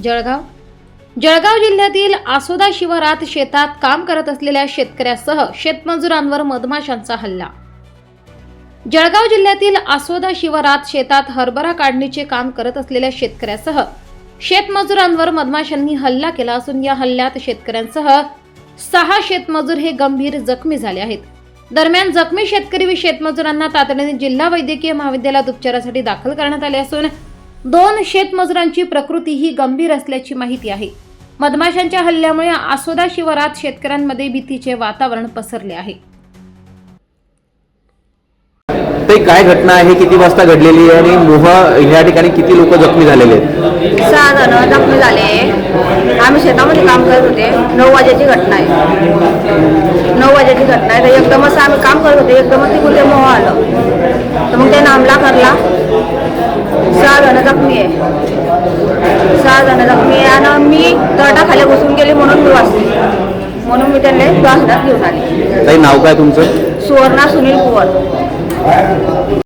जळगाव. जळगाव जिल्ह्यातील आसोदा शिवारात शेतात काम करत असलेल्या शेतकऱ्यासह शेतमजुरांवर मधमाशांचा हल्ला. जळगाव जिल्ह्यातील आसोदा शिवारात शेतात हरभरा काढणीचे काम करत असलेल्या शेतकऱ्यासह शेतमजुरांवर मधमाशांनी हल्ला केला असून या हल्ल्यात शेतकऱ्यांसह सहा शेतमजूर हे गंभीर जखमी झाले आहेत. दरम्यान जखमी शेतकरी व शेतमजुरांना तातडीने जिल्हा वैद्यकीय महाविद्यालयात उपचारासाठी दाखल करण्यात आले असून दोन शेतमजुरांची प्रकृती ही गंभीर असल्याची माहिती आहे. मधमाशांच्या हल्ल्यामुळे आसोदा शिवारात शेतकऱ्यांमध्ये भीतीचे वातावरण पसरले आहे. ते काय घटना आहे? किती वाजता घडलेली आहे? आणि मोहा ह्या ठिकाणी किती लोक जखमी झालेले आहेत? सहा जण जखमी झाले आम्ही शेतामध्ये काम करत होते. नऊ वाजेची घटना आहे. नऊ वाजेची घटना आहे. तर एकदमच आम्ही काम करत होते. एकदमच तिकडून ते मोह आलं तर मग त्यानं हमला करला सहा जण जखमी आहे. सहा जण जखमी आहे आणि मी तटाखाली घुसून गेले म्हणून मी वाचली. म्हणून मी त्यांना दवाखान्यात घेऊन आले. काही नाव काय तुमचं? सुवर्णा सुनील कुवर.